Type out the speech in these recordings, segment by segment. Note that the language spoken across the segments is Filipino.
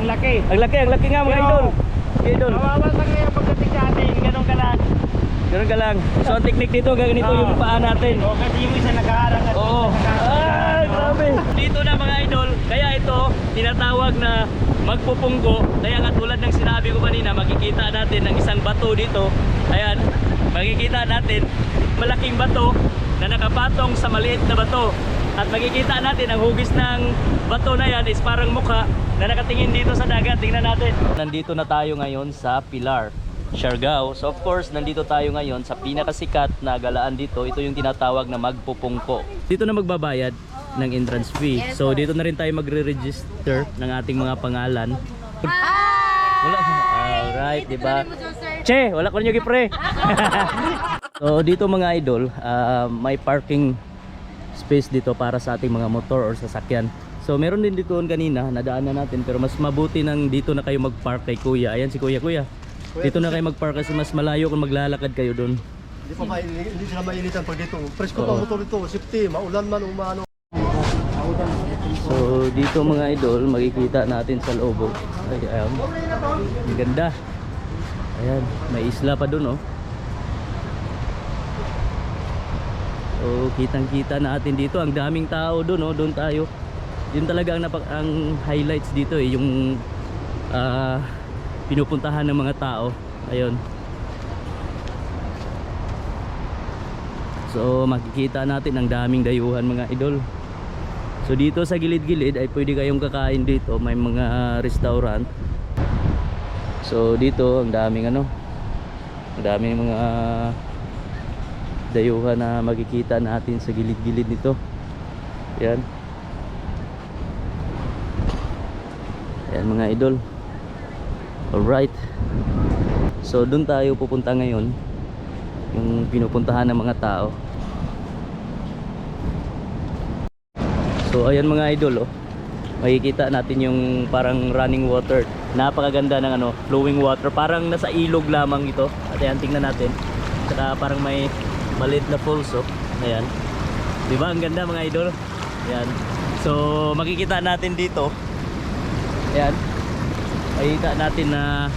ang laki. Ang laki, ang laki nga mga Pero- idol. Mga idol. Mawawasak na yung pagdating sa atin, ganun ka lang. Ganun ka lang. So ang technique dito, ganito Oo. yung paa natin. O, kasi yung isa nakaharang at Oo. Ay, grabe. Dito na mga idol. Kaya ito, tinatawag na magpupunggo. Kaya nga tulad ng sinabi ko kanina, makikita natin ang isang bato dito. Ayan, makikita natin malaking bato na nakapatong sa maliit na bato. At makikita natin ang hugis ng bato na yan is parang mukha na nakatingin dito sa dagat. Tingnan natin. Nandito na tayo ngayon sa Pilar. Siargao. So of course, nandito tayo ngayon sa pinakasikat na galaan dito. Ito yung tinatawag na magpupungko. Dito na magbabayad ng entrance fee. So dito na rin tayo magre-register ng ating mga pangalan. Wala. Alright, di ba? Che, wala ko niyo gipre. so dito mga idol, ah, may parking space dito para sa ating mga motor or sasakyan. So meron din dito kanina, nadaanan natin pero mas mabuti nang dito na kayo mag-park kay Kuya. Ayan si Kuya, Kuya. Dito na kayo mag-park kasi mas malayo kung maglalakad kayo doon. Hindi pa mainit, hindi sila mainitan pag dito. Presko pa motor dito, safety, maulan man umano. So dito mga idol, makikita natin sa loob. oh. Ay, ayan. Ang ganda. Ayan, may isla pa doon oh. So kitang-kita natin dito, ang daming tao doon oh, doon tayo. Yun talaga ang, napak- ang highlights dito eh, yung ah, pinupuntahan ng mga tao. Ayun. So makikita natin ang daming dayuhan mga idol. So dito sa gilid-gilid ay pwede kayong kakain dito, may mga restaurant. So dito ang daming ano, ang daming mga dayuhan na makikita natin sa gilid-gilid nito. Yan. Yan mga idol. Alright. So doon tayo pupunta ngayon. Yung pinupuntahan ng mga tao. So ayan mga idol oh. Makikita natin yung parang running water. Napakaganda ng ano, flowing water. Parang nasa ilog lamang ito. At ayan tingnan natin. Saka parang may maliit na oh. Ayan. 'Di ba? Ang ganda mga idol. Ayan. So makikita natin dito. Ayan. Makikita natin na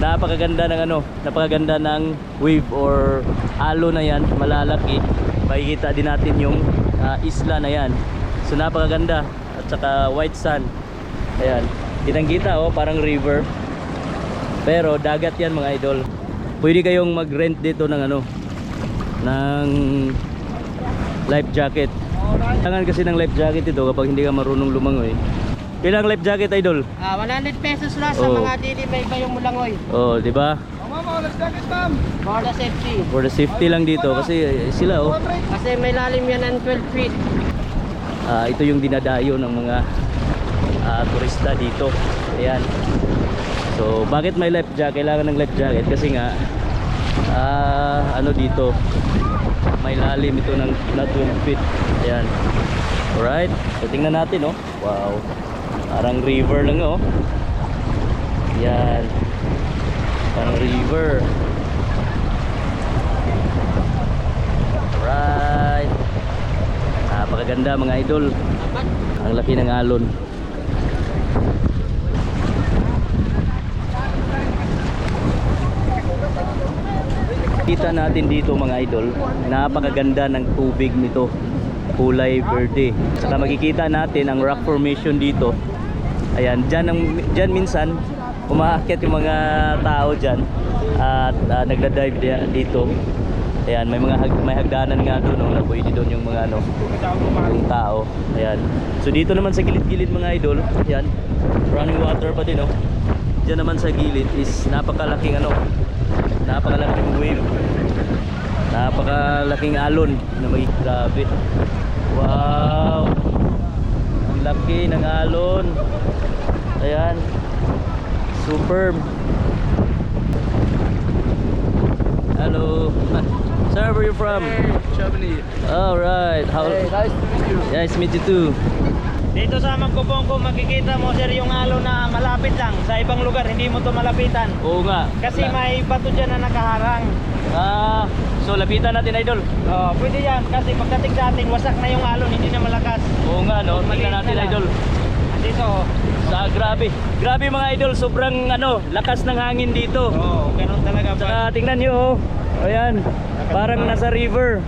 napakaganda ng ano, napakaganda ng wave or alo na yan, malalaki. Makikita din natin yung ah, isla na yan. So napakaganda at saka white sand. Ayan. Kitang-kita oh, parang river. Pero dagat yan mga idol. Pwede kayong mag-rent dito ng ano ng life jacket. Kailangan kasi ng life jacket ito kapag hindi ka marunong lumangoy. Kailang life jacket idol? Ah, 100 pesos lang sa Oo. mga dili may bayong mulangoy. Oh, di ba? For the safety. For the safety lang dito kasi eh, sila oh. Kasi may lalim yan ng 12 feet. Ah, ito yung dinadayo ng mga ah, turista dito. Ayan. So, bakit may life jacket? Kailangan ng life jacket kasi nga ah, ano dito may lalim ito ng na 12 feet. Ayan. Alright. So, tingnan natin oh. Wow. Parang river lang oh. Ayan. Parang river. Alright. Napakaganda mga idol. Ang laki ng alon. Kita natin dito mga idol, napakaganda ng tubig nito. Kulay verde. Saka makikita natin ang rock formation dito. Ayan, dyan, ang, dyan minsan umaakyat yung mga tao dyan at uh, nagda-dive di- dito. Ayan, may mga hag, may hagdanan nga doon, no, na pwede doon yung mga ano, yung tao. Ayan. So dito naman sa gilid-gilid mga idol, ayan, running water pa din, oh. Diyan naman sa gilid is napakalaking ano, napakalaking wave. Napakalaking alon na may grabe. Wow! Ang laki ng alon. Ayan. Superb. Hello. Sir, where you from? Germany. All right. How nice to meet you. Nice to meet you too. Dito sa Magkubongko makikita mo sir yung alo na malapit lang. Sa ibang lugar hindi mo to malapitan. Oo nga. Kasi Wala. may bato dyan na nakaharang. Ah, so lapitan natin idol. Oh, pwede yan kasi pagdating sa atin wasak na yung alon, hindi na malakas. Oo nga no, tingnan natin na idol. dito. oh. Sa grabe. Grabe mga idol, sobrang ano, lakas ng hangin dito. Oo, ganun talaga. Saka tingnan nyo oh. Ayan, parang nasa river.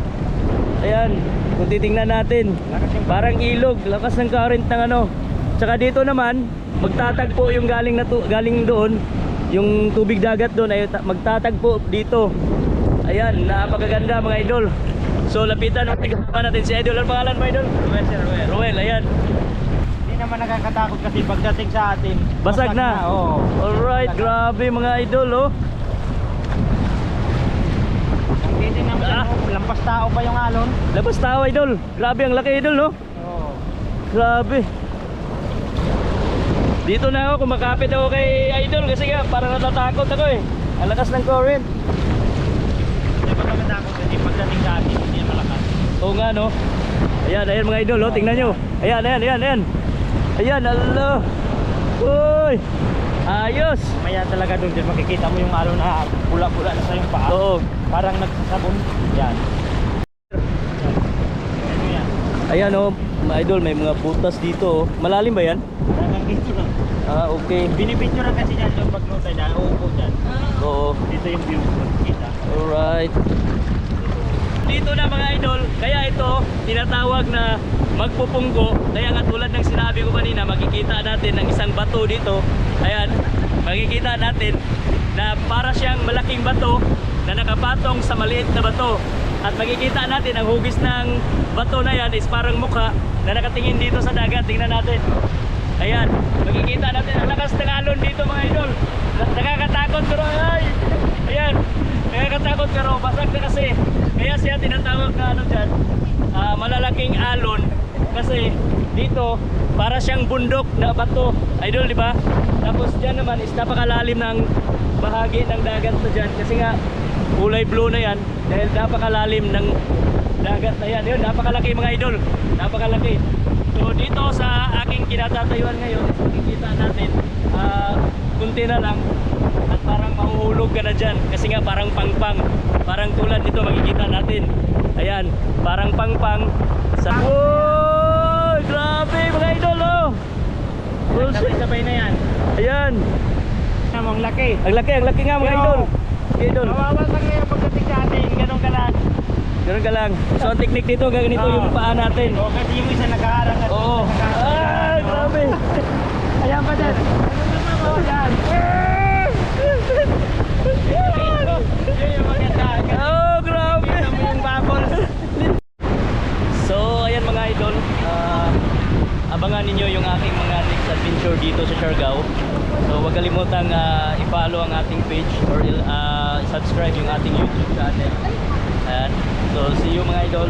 Ayan, kung titingnan natin. Parang ilog, lakas ng current ng ano. Tsaka dito naman, magtatagpo yung galing na galing doon, yung tubig dagat doon ay ta- magtatagpo dito. Ayan, napakaganda mga idol. So lapitan pa natin si Idol. Ano pangalan mo Idol? Ruel, sir, Ruel. Roel, ayan. Hindi naman nakakatakot kasi pagdating sa atin. Basag na. Oo. Alright, grabe mga idol oh. Titin naman Ah. ah. lampas tao pa yung alon. Labas tao idol. Grabe ang laki idol no. Oo. Grabe. Dito na ako, kumakapit ako kay Idol kasi nga parang natatakot ako eh. Ang lakas ng current. Pagdating sa atin, hindi malakas. Oo nga no. Ayan, ayan mga idol, oh, tingnan nyo. Ayan, ayan, ayan, ayan. Ayan, alo. Uy. Ayos. Maya talaga doon din makikita mo yung alon na pula-pula na sa yung paa. Oo. Parang nagsasabon. Yan. Ano yan? Ayan oh, mga idol, may mga butas dito oh. Malalim ba yan? Hanggang dito lang. Ah, okay. Binibidyo lang kasi dyan yung paglutay dyan. Uupo dyan. Oo. Dito yung view. Alright. Dito na mga idol, kaya ito tinatawag na magpupunggo. Kaya nga tulad ng sinabi ko kanina, makikita natin ng isang bato dito. Ayan, makikita natin na para siyang malaking bato na nakapatong sa maliit na bato. At makikita natin ang hugis ng bato na yan is parang mukha na nakatingin dito sa dagat. Tingnan natin. Ayan, makikita natin ang lakas ng alon dito mga idol. Nakakatakot pero ay, ayan, nakakatakot pero basag na kasi. Kaya siya tinatawag na ano dyan, ah, malalaking alon kasi dito para siyang bundok na bato. Idol, di ba? Tapos dyan naman is napakalalim ng bahagi ng dagat na dyan kasi nga kulay blue na yan dahil napakalalim ng dagat na yan. Yun, napakalaki mga idol. Napakalaki. So dito sa aking kinatatayuan ngayon, makikita natin ah kunti na lang parang mahuhulog ka na dyan kasi nga parang pangpang. Parang tulad dito makikita natin. Ayan, parang pangpang sa... Woy! Grabe mga idol oh! Bullshit. Sabay-sabay na yan. Ayan, Namang laki. ang laki, ang laki nga mga Pero- idol. Mga idol. Mawawasak ngayon pagdating sa atin. Ganun ka lang. Ganun ka lang. So ang technique dito, ganito Oo. yung paa natin. O kasi yung isa nakaharang Oo. Ay, grabe. Ayan pa dyan. Ano naman? Yan. Yun yung maganda. Oh, grabe. Kita mo yung bubbles. So, ayan mga idol. ah, abangan ninyo yung ating mga next adventure dito sa Siargao. So, huwag kalimutang ah, i-follow ang ating page or ah, subscribe yung ating YouTube channel. Ayan. So, see you mga idol.